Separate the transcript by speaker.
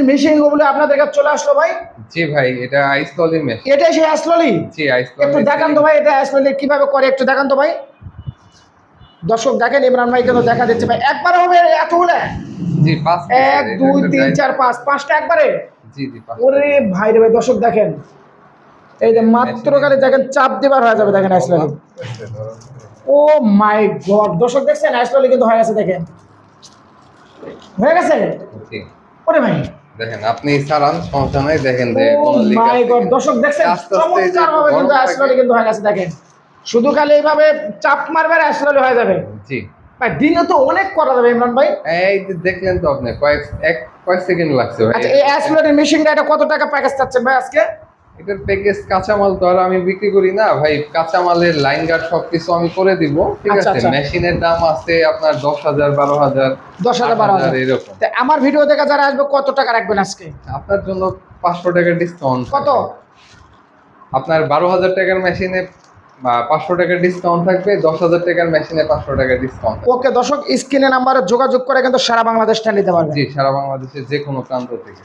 Speaker 1: আইসললির মেশিনগুলো আপনাদের কাছে চলে আসলো ভাই?
Speaker 2: জি ভাই এটা আইসললি মেশিন
Speaker 1: এটা সেই আইসললি?
Speaker 2: জি
Speaker 1: একটু
Speaker 2: আইসললি
Speaker 1: দেখান তো ভাই এটা আইসললি কীভাবে করে একটু দেখান তো ভাই। দর্শক দেখেন ইমরান ভাই কিন্তু দেখা দিচ্ছে ভাই। একবারে হবে এতগুলো?
Speaker 2: জি পাঁচ
Speaker 1: এক দুই তিন চার পাঁচ পাঁচটা একবারে?
Speaker 2: জি জি পাঁচ
Speaker 1: ওরে ভাই রে ভাই দর্শক দেখেন। এই যে মাত্র খালি দেখেন চাপ দেবার হয়ে যাবে দেখেন আইসললি। ও মাই গড দর্শক দেখছেন আইসললি কিন্তু হয়ে গেছে দেখেন। হয়ে গেছে? ওরে ভাই।
Speaker 2: দেখেন আপনি সারান সমস্যা নাই দেখেন যে কিনা।
Speaker 1: দর্শক দেখছেন চমৎকার ভাবে কিন্তু হয়ে গেছে দেখেন। শুধু খালি এইভাবে চাপ মারবে আর হয়ে যাবে।
Speaker 2: জি।
Speaker 1: ভাই দিনে তো অনেক করা যাবে ইমরান ভাই।
Speaker 2: এই দেখলেন তো আপনি কয়েক এক কয়েক সেকেন্ড লাগছে
Speaker 1: আচ্ছা এই আইসলটের মেশিনটা এটা কত টাকা প্যাকেজ চাচ্ছেন ভাই আজকে?
Speaker 2: এটার প্যাকেজ কাঁচামাল তো আর আমি বিক্রি করি না ভাই। কাঁচামালের লাইন গার্ড সবকিছু আমি করে দিব ঠিক
Speaker 1: আচ্ছা,
Speaker 2: আছে?
Speaker 1: আচ্ছা।
Speaker 2: মেশিনের দাম আছে আপনার দশ হাজার বারো হাজার
Speaker 1: দশ হাজার বারো হাজার
Speaker 2: এরকম।
Speaker 1: তা আমার ভিডিও দেখে যারা আসবে কত টাকা রাখবেন আজকে?
Speaker 2: আপনার জন্য পাঁচশো টাকার ডিসকাউন্ট
Speaker 1: কত?
Speaker 2: আপনার বারো হাজার টাকার মেশিনে পাঁচশো টাকার ডিসকাউন্ট থাকবে দশ হাজার টাকার মেশিনে পাঁচশো টাকার ডিসকাউন্ট
Speaker 1: ওকে দর্শক স্ক্রিনে নাম্বারে যোগাযোগ করে কিন্তু সারা বাংলাদেশটা নিতে পারবে
Speaker 2: জি সারা বাংলাদেশের যে কোনো প্রান্ত থেকে।